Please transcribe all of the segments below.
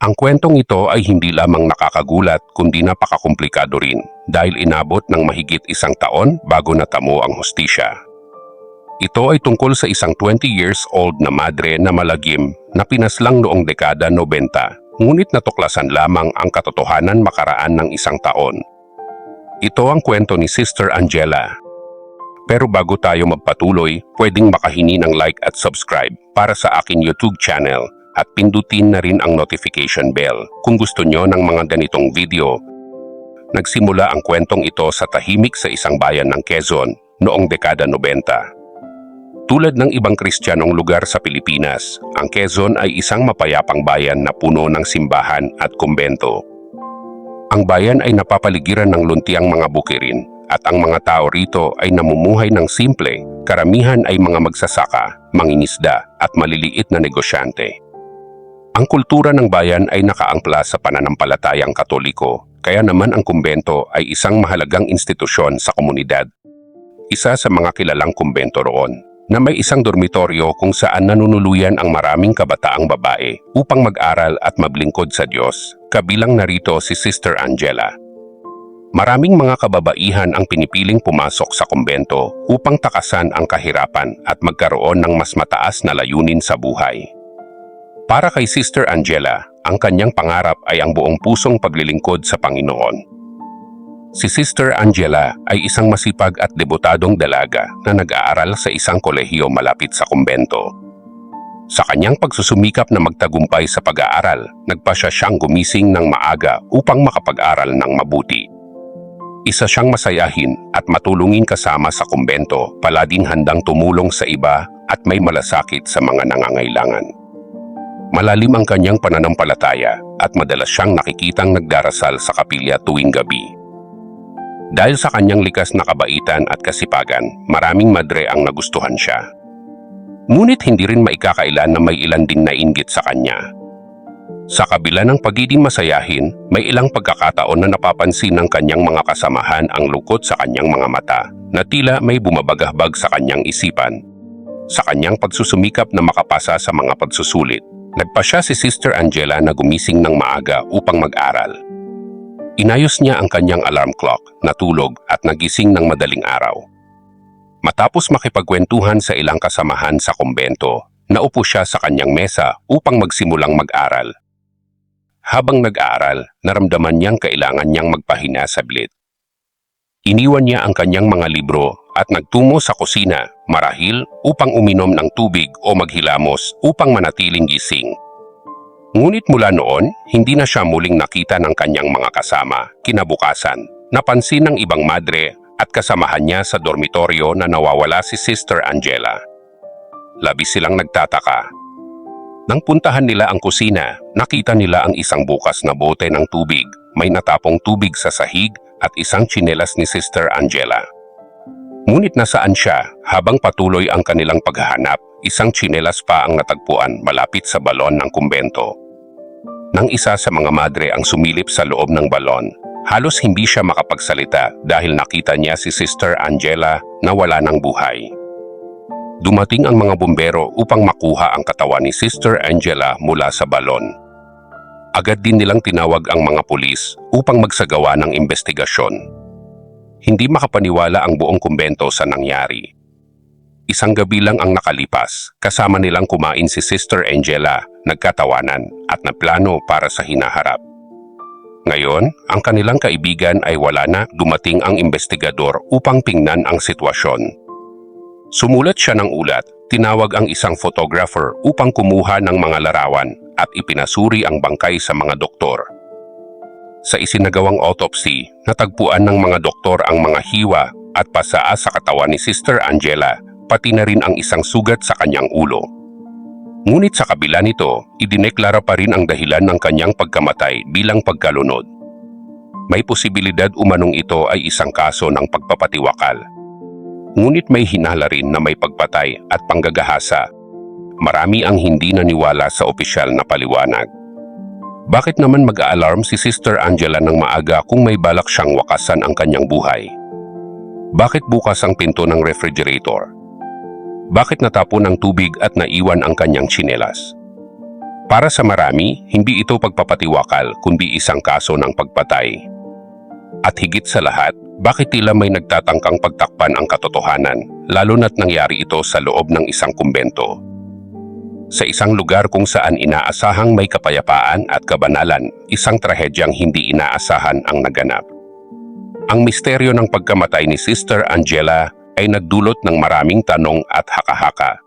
Ang kwentong ito ay hindi lamang nakakagulat kundi napakakomplikado rin dahil inabot ng mahigit isang taon bago natamo ang hustisya. Ito ay tungkol sa isang 20 years old na madre na malagim na pinaslang noong dekada 90 ngunit natuklasan lamang ang katotohanan makaraan ng isang taon. Ito ang kwento ni Sister Angela. Pero bago tayo magpatuloy, pwedeng makahini ng like at subscribe para sa akin YouTube channel at pindutin na rin ang notification bell kung gusto nyo ng mga ganitong video. Nagsimula ang kwentong ito sa tahimik sa isang bayan ng Quezon noong dekada 90. Tulad ng ibang kristyanong lugar sa Pilipinas, ang Quezon ay isang mapayapang bayan na puno ng simbahan at kumbento. Ang bayan ay napapaligiran ng luntiang mga bukirin at ang mga tao rito ay namumuhay ng simple, karamihan ay mga magsasaka, mangingisda at maliliit na negosyante. Ang kultura ng bayan ay nakaangkla sa pananampalatayang katoliko, kaya naman ang kumbento ay isang mahalagang institusyon sa komunidad. Isa sa mga kilalang kumbento roon na may isang dormitoryo kung saan nanunuluyan ang maraming kabataang babae upang mag-aral at maglingkod sa Diyos, kabilang narito si Sister Angela. Maraming mga kababaihan ang pinipiling pumasok sa kumbento upang takasan ang kahirapan at magkaroon ng mas mataas na layunin sa buhay. Para kay Sister Angela, ang kanyang pangarap ay ang buong pusong paglilingkod sa Panginoon. Si Sister Angela ay isang masipag at debutadong dalaga na nag-aaral sa isang kolehiyo malapit sa kumbento. Sa kanyang pagsusumikap na magtagumpay sa pag-aaral, nagpa siya siyang gumising ng maaga upang makapag-aral ng mabuti. Isa siyang masayahin at matulungin kasama sa kumbento, palading handang tumulong sa iba at may malasakit sa mga nangangailangan. Malalim ang kanyang pananampalataya at madalas siyang nakikitang nagdarasal sa kapilya tuwing gabi. Dahil sa kanyang likas na kabaitan at kasipagan, maraming madre ang nagustuhan siya. Ngunit hindi rin maikakailan na may ilan ding nainggit sa kanya. Sa kabila ng pagiging masayahin, may ilang pagkakataon na napapansin ng kanyang mga kasamahan ang lukot sa kanyang mga mata na tila may bumabagahbag sa kanyang isipan. Sa kanyang pagsusumikap na makapasa sa mga pagsusulit, nagpa siya si Sister Angela na gumising ng maaga upang mag-aral. Inayos niya ang kanyang alarm clock, natulog at nagising ng madaling araw. Matapos makipagkwentuhan sa ilang kasamahan sa kumbento, naupo siya sa kanyang mesa upang magsimulang mag-aral. Habang nag-aaral, naramdaman niyang kailangan niyang magpahinga saglit. Iniwan niya ang kanyang mga libro at nagtungo sa kusina marahil upang uminom ng tubig o maghilamos upang manatiling gising. Ngunit mula noon, hindi na siya muling nakita ng kanyang mga kasama. Kinabukasan, napansin ng ibang madre at kasamahan niya sa dormitoryo na nawawala si Sister Angela. Labis silang nagtataka. Nang puntahan nila ang kusina, nakita nila ang isang bukas na bote ng tubig, may natapong tubig sa sahig at isang tsinelas ni Sister Angela. Ngunit nasaan siya habang patuloy ang kanilang paghahanap, isang tsinelas pa ang natagpuan malapit sa balon ng kumbento. Nang isa sa mga madre ang sumilip sa loob ng balon, halos hindi siya makapagsalita dahil nakita niya si Sister Angela na wala ng buhay. Dumating ang mga bumbero upang makuha ang katawan ni Sister Angela mula sa balon. Agad din nilang tinawag ang mga pulis upang magsagawa ng investigasyon. Hindi makapaniwala ang buong kumbento sa nangyari. Isang gabi lang ang nakalipas, kasama nilang kumain si Sister Angela, nagkatawanan at nagplano para sa hinaharap. Ngayon, ang kanilang kaibigan ay wala na dumating ang investigador upang tingnan ang sitwasyon. Sumulat siya ng ulat, tinawag ang isang photographer upang kumuha ng mga larawan at ipinasuri ang bangkay sa mga doktor. Sa isinagawang autopsy, natagpuan ng mga doktor ang mga hiwa at pasaa sa katawan ni Sister Angela pati na rin ang isang sugat sa kanyang ulo. Ngunit sa kabila nito, idineklara pa rin ang dahilan ng kanyang pagkamatay bilang pagkalunod. May posibilidad umanong ito ay isang kaso ng pagpapatiwakal. Ngunit may hinala rin na may pagpatay at panggagahasa. Marami ang hindi naniwala sa opisyal na paliwanag. Bakit naman mag-aalarm si Sister Angela ng maaga kung may balak siyang wakasan ang kanyang buhay? Bakit bukas ang pinto ng refrigerator? Bakit natapon ng tubig at naiwan ang kanyang tsinelas? Para sa marami, hindi ito pagpapatiwakal kundi isang kaso ng pagpatay. At higit sa lahat, bakit tila may nagtatangkang pagtakpan ang katotohanan, lalo na't nangyari ito sa loob ng isang kumbento? Sa isang lugar kung saan inaasahang may kapayapaan at kabanalan, isang trahedyang hindi inaasahan ang naganap. Ang misteryo ng pagkamatay ni Sister Angela ay nagdulot ng maraming tanong at haka-haka.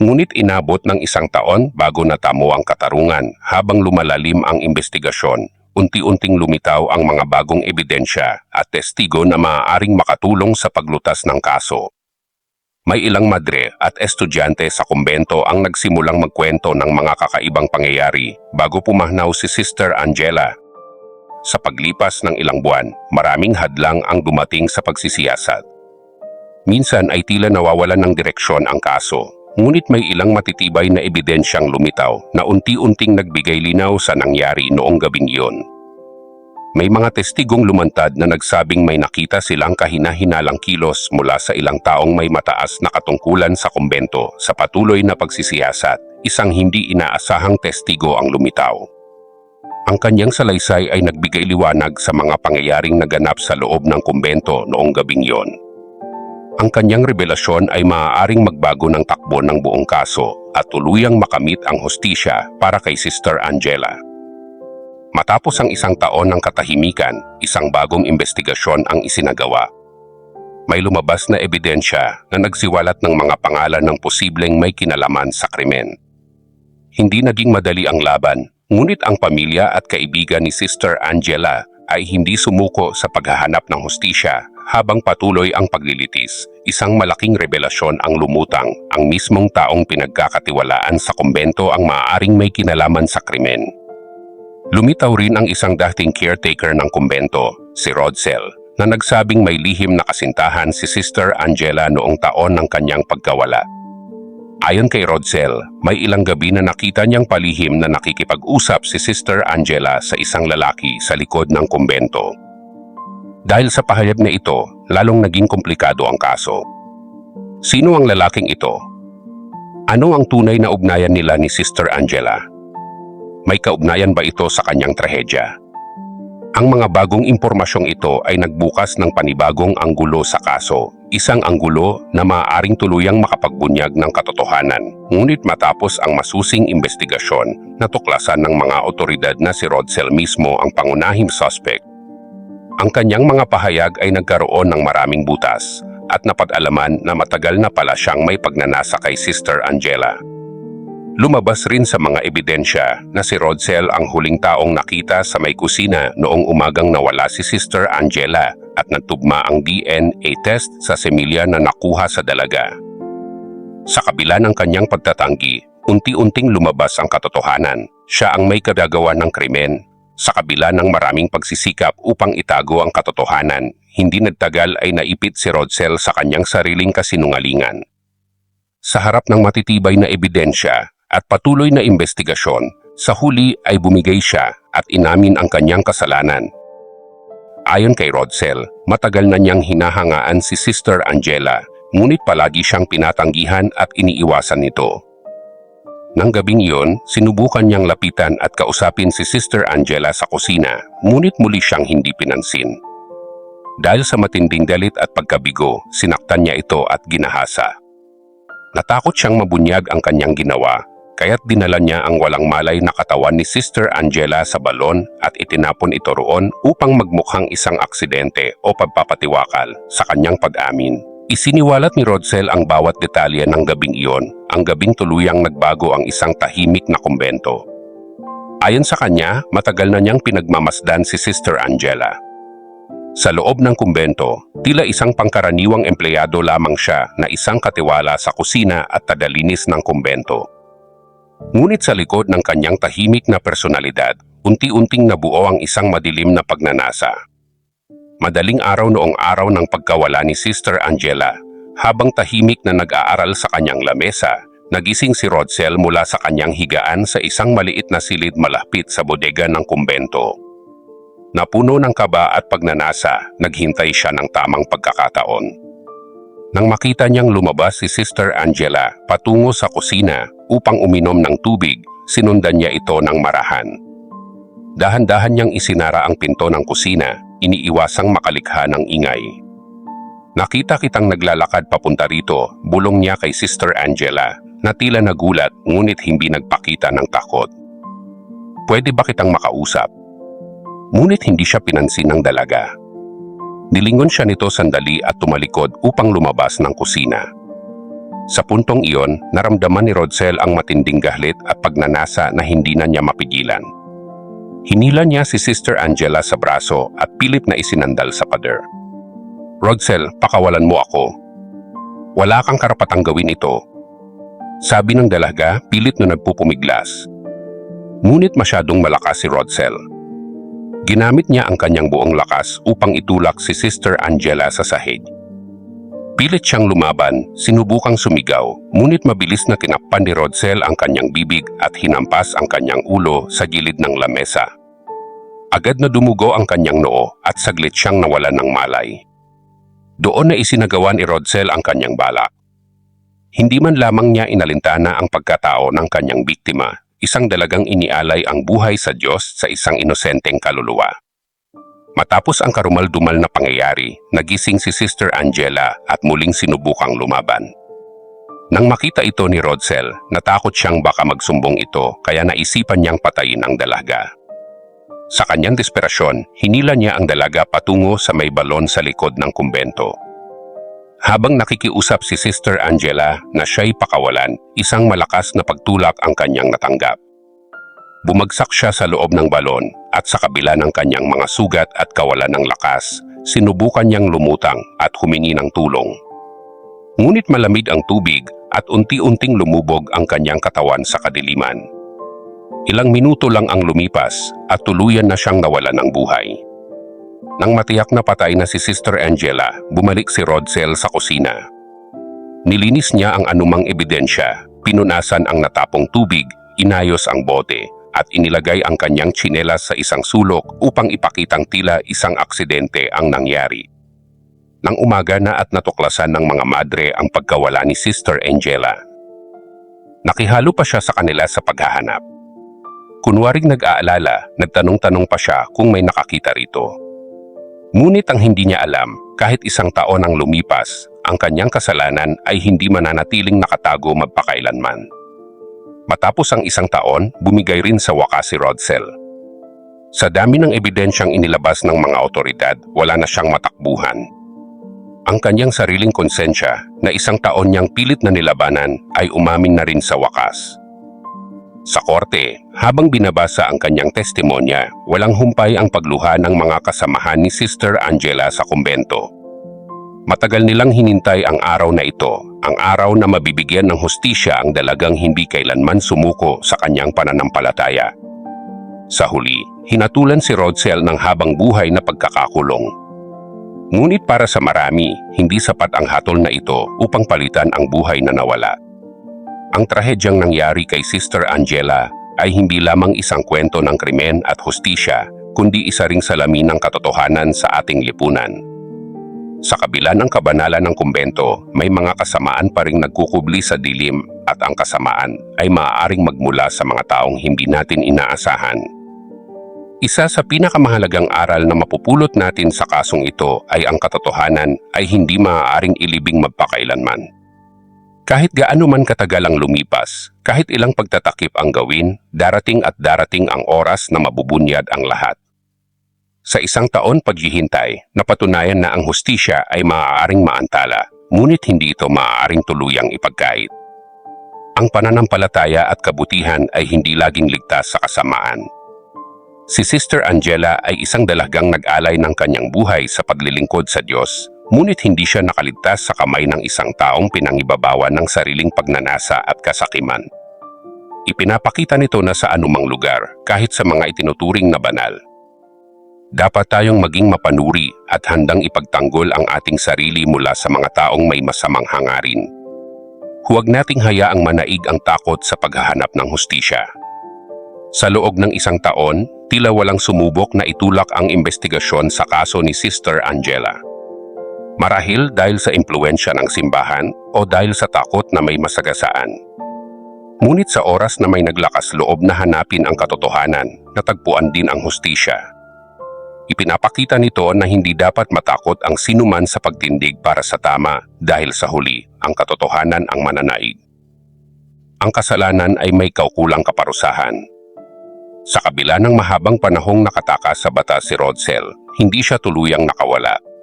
Ngunit inabot ng isang taon bago natamo ang katarungan habang lumalalim ang investigasyon, unti-unting lumitaw ang mga bagong ebidensya at testigo na maaaring makatulong sa paglutas ng kaso. May ilang madre at estudyante sa kumbento ang nagsimulang magkwento ng mga kakaibang pangyayari bago pumahnaw si Sister Angela. Sa paglipas ng ilang buwan, maraming hadlang ang dumating sa pagsisiyasat. Minsan ay tila nawawalan ng direksyon ang kaso, ngunit may ilang matitibay na ebidensyang lumitaw na unti-unting nagbigay linaw sa nangyari noong gabing iyon. May mga testigong lumantad na nagsabing may nakita silang kahina-hinalang kilos mula sa ilang taong may mataas na katungkulan sa kumbento sa patuloy na pagsisiyasat, isang hindi inaasahang testigo ang lumitaw. Ang kanyang salaysay ay nagbigay liwanag sa mga pangyayaring naganap sa loob ng kumbento noong gabing iyon. Ang kanyang revelasyon ay maaaring magbago ng takbo ng buong kaso at tuluyang makamit ang hostisya para kay Sister Angela. Matapos ang isang taon ng katahimikan, isang bagong investigasyon ang isinagawa. May lumabas na ebidensya na nagsiwalat ng mga pangalan ng posibleng may kinalaman sa krimen. Hindi naging madali ang laban, ngunit ang pamilya at kaibigan ni Sister Angela ay hindi sumuko sa paghahanap ng hustisya habang patuloy ang paglilitis. Isang malaking revelasyon ang lumutang, ang mismong taong pinagkakatiwalaan sa kumbento ang maaaring may kinalaman sa krimen. Lumitaw rin ang isang dating caretaker ng kumbento, si Rodsel, na nagsabing may lihim na kasintahan si Sister Angela noong taon ng kanyang pagkawala. Ayon kay Rodsel, may ilang gabi na nakita niyang palihim na nakikipag-usap si Sister Angela sa isang lalaki sa likod ng kumbento. Dahil sa pahayag na ito, lalong naging komplikado ang kaso. Sino ang lalaking ito? Ano ang tunay na ugnayan nila ni Sister Angela? May kaugnayan ba ito sa kanyang trahedya? Ang mga bagong impormasyong ito ay nagbukas ng panibagong anggulo sa kaso, isang anggulo na maaaring tuluyang makapagbunyag ng katotohanan. Ngunit matapos ang masusing investigasyon, natuklasan ng mga otoridad na si Rodsel mismo ang pangunahing suspect. Ang kanyang mga pahayag ay nagkaroon ng maraming butas at napag-alaman na matagal na pala siyang may pagnanasa kay Sister Angela. Lumabas rin sa mga ebidensya na si Rodsel ang huling taong nakita sa may kusina noong umagang nawala si Sister Angela at nagtugma ang DNA test sa semilya na nakuha sa dalaga. Sa kabila ng kanyang pagtatanggi, unti-unting lumabas ang katotohanan. Siya ang may kagagawa ng krimen. Sa kabila ng maraming pagsisikap upang itago ang katotohanan, hindi nagtagal ay naipit si Rodsel sa kanyang sariling kasinungalingan. Sa harap ng matitibay na ebidensya, at patuloy na investigasyon, sa huli ay bumigay siya at inamin ang kanyang kasalanan. Ayon kay Rodsel, matagal na niyang hinahangaan si Sister Angela, ngunit palagi siyang pinatanggihan at iniiwasan nito. Nang gabing iyon, sinubukan niyang lapitan at kausapin si Sister Angela sa kusina, ngunit muli siyang hindi pinansin. Dahil sa matinding galit at pagkabigo, sinaktan niya ito at ginahasa. Natakot siyang mabunyag ang kanyang ginawa kaya't dinala niya ang walang malay na katawan ni Sister Angela sa balon at itinapon ito roon upang magmukhang isang aksidente o pagpapatiwakal sa kanyang pag-amin. Isiniwalat ni Rodsel ang bawat detalye ng gabing iyon, ang gabing tuluyang nagbago ang isang tahimik na kumbento. Ayon sa kanya, matagal na niyang pinagmamasdan si Sister Angela. Sa loob ng kumbento, tila isang pangkaraniwang empleyado lamang siya na isang katiwala sa kusina at tadalinis ng kumbento. Ngunit sa likod ng kanyang tahimik na personalidad, unti-unting nabuo ang isang madilim na pagnanasa. Madaling araw noong araw ng pagkawala ni Sister Angela, habang tahimik na nag-aaral sa kanyang lamesa, nagising si Rodsel mula sa kanyang higaan sa isang maliit na silid malapit sa bodega ng kumbento. Napuno ng kaba at pagnanasa, naghintay siya ng tamang pagkakataon. Nang makita niyang lumabas si Sister Angela patungo sa kusina upang uminom ng tubig, sinundan niya ito ng marahan. Dahan-dahan niyang isinara ang pinto ng kusina, iniiwasang makalikha ng ingay. Nakita kitang naglalakad papunta rito, bulong niya kay Sister Angela, na tila nagulat ngunit hindi nagpakita ng takot. Pwede ba kitang makausap? Ngunit hindi siya pinansin ng dalaga. Nilingon siya nito sandali at tumalikod upang lumabas ng kusina. Sa puntong iyon, naramdaman ni Rodsel ang matinding gahlit at pagnanasa na hindi na niya mapigilan. Hinila niya si Sister Angela sa braso at pilit na isinandal sa pader. Rodsel, pakawalan mo ako. Wala kang karapatang gawin ito. Sabi ng dalaga, pilit na nagpupumiglas. Ngunit masyadong malakas si Rodsel. Ginamit niya ang kanyang buong lakas upang itulak si Sister Angela sa sahig. Pilit siyang lumaban, sinubukang sumigaw, ngunit mabilis na tinakpan ni Rodsel ang kanyang bibig at hinampas ang kanyang ulo sa gilid ng lamesa. Agad na dumugo ang kanyang noo at saglit siyang nawalan ng malay. Doon na isinagawa ni Rodsel ang kanyang balak. Hindi man lamang niya inalintana ang pagkatao ng kanyang biktima, isang dalagang inialay ang buhay sa Diyos sa isang inosenteng kaluluwa. Matapos ang karumal-dumal na pangyayari, nagising si Sister Angela at muling sinubukang lumaban. Nang makita ito ni Rodsel, natakot siyang baka magsumbong ito kaya naisipan niyang patayin ang dalaga. Sa kanyang desperasyon, hinila niya ang dalaga patungo sa may balon sa likod ng kumbento. Habang nakikiusap si Sister Angela na siya'y pakawalan, isang malakas na pagtulak ang kanyang natanggap. Bumagsak siya sa loob ng balon at sa kabila ng kanyang mga sugat at kawalan ng lakas, sinubukan niyang lumutang at humingi ng tulong. Ngunit malamig ang tubig at unti-unting lumubog ang kanyang katawan sa kadiliman. Ilang minuto lang ang lumipas at tuluyan na siyang nawalan ng buhay. Nang matiyak na patay na si Sister Angela, bumalik si Rodsel sa kusina. Nilinis niya ang anumang ebidensya, pinunasan ang natapong tubig, inayos ang bote, at inilagay ang kanyang tsinelas sa isang sulok upang ipakitang tila isang aksidente ang nangyari. Nang umaga na at natuklasan ng mga madre ang pagkawala ni Sister Angela. Nakihalo pa siya sa kanila sa paghahanap. Kunwaring nag-aalala, nagtanong-tanong pa siya kung may nakakita rito. Ngunit ang hindi niya alam, kahit isang taon ang lumipas, ang kanyang kasalanan ay hindi mananatiling nakatago magpakailanman. Matapos ang isang taon, bumigay rin sa wakas si Rodsel. Sa dami ng ebidensyang inilabas ng mga otoridad, wala na siyang matakbuhan. Ang kanyang sariling konsensya na isang taon niyang pilit na nilabanan ay umamin na rin sa wakas. Sa korte, habang binabasa ang kanyang testimonya, walang humpay ang pagluha ng mga kasamahan ni Sister Angela sa kumbento. Matagal nilang hinintay ang araw na ito, ang araw na mabibigyan ng hustisya ang dalagang hindi kailanman sumuko sa kanyang pananampalataya. Sa huli, hinatulan si Rodsel ng habang buhay na pagkakakulong. Ngunit para sa marami, hindi sapat ang hatol na ito upang palitan ang buhay na nawala. Ang trahedyang nangyari kay Sister Angela ay hindi lamang isang kwento ng krimen at hustisya, kundi isa ring salamin ng katotohanan sa ating lipunan. Sa kabila ng kabanalan ng kumbento, may mga kasamaan pa ring nagkukubli sa dilim at ang kasamaan ay maaaring magmula sa mga taong hindi natin inaasahan. Isa sa pinakamahalagang aral na mapupulot natin sa kasong ito ay ang katotohanan ay hindi maaaring ilibing magpakailanman. Kahit gaano man katagal ang lumipas, kahit ilang pagtatakip ang gawin, darating at darating ang oras na mabubunyad ang lahat. Sa isang taon paghihintay, napatunayan na ang hustisya ay maaaring maantala, ngunit hindi ito maaaring tuluyang ipagkait. Ang pananampalataya at kabutihan ay hindi laging ligtas sa kasamaan. Si Sister Angela ay isang dalagang nag-alay ng kanyang buhay sa paglilingkod sa Diyos, ngunit hindi siya nakaligtas sa kamay ng isang taong pinangibabawan ng sariling pagnanasa at kasakiman. Ipinapakita nito na sa anumang lugar, kahit sa mga itinuturing na banal, dapat tayong maging mapanuri at handang ipagtanggol ang ating sarili mula sa mga taong may masamang hangarin. Huwag nating hayaang manaig ang takot sa paghahanap ng hustisya. Sa loob ng isang taon, tila walang sumubok na itulak ang investigasyon sa kaso ni Sister Angela. Marahil dahil sa impluensya ng simbahan o dahil sa takot na may masagasaan. Ngunit sa oras na may naglakas loob na hanapin ang katotohanan, natagpuan din ang hustisya. Ipinapakita nito na hindi dapat matakot ang sinuman sa pagtindig para sa tama dahil sa huli, ang katotohanan ang mananaig. Ang kasalanan ay may kaukulang kaparusahan. Sa kabila ng mahabang panahong nakatakas sa batas si Rodsel, hindi siya tuluyang nakawala.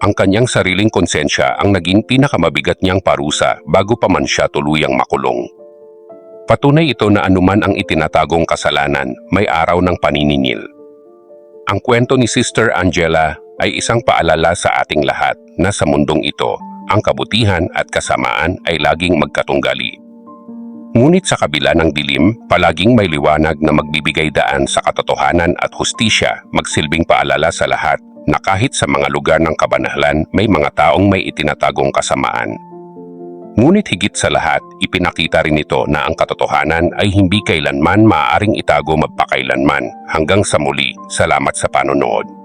Ang kanyang sariling konsensya ang naging pinakamabigat niyang parusa bago pa man siya tuluyang makulong. Patunay ito na anuman ang itinatagong kasalanan, may araw ng paniningil. Ang kwento ni Sister Angela ay isang paalala sa ating lahat na sa mundong ito, ang kabutihan at kasamaan ay laging magkatunggali. Ngunit sa kabila ng dilim, palaging may liwanag na magbibigay daan sa katotohanan at hustisya, magsilbing paalala sa lahat na kahit sa mga lugar ng kabanahalan may mga taong may itinatagong kasamaan. Ngunit higit sa lahat, ipinakita rin ito na ang katotohanan ay hindi kailanman maaaring itago magpakailanman. Hanggang sa muli, salamat sa panonood.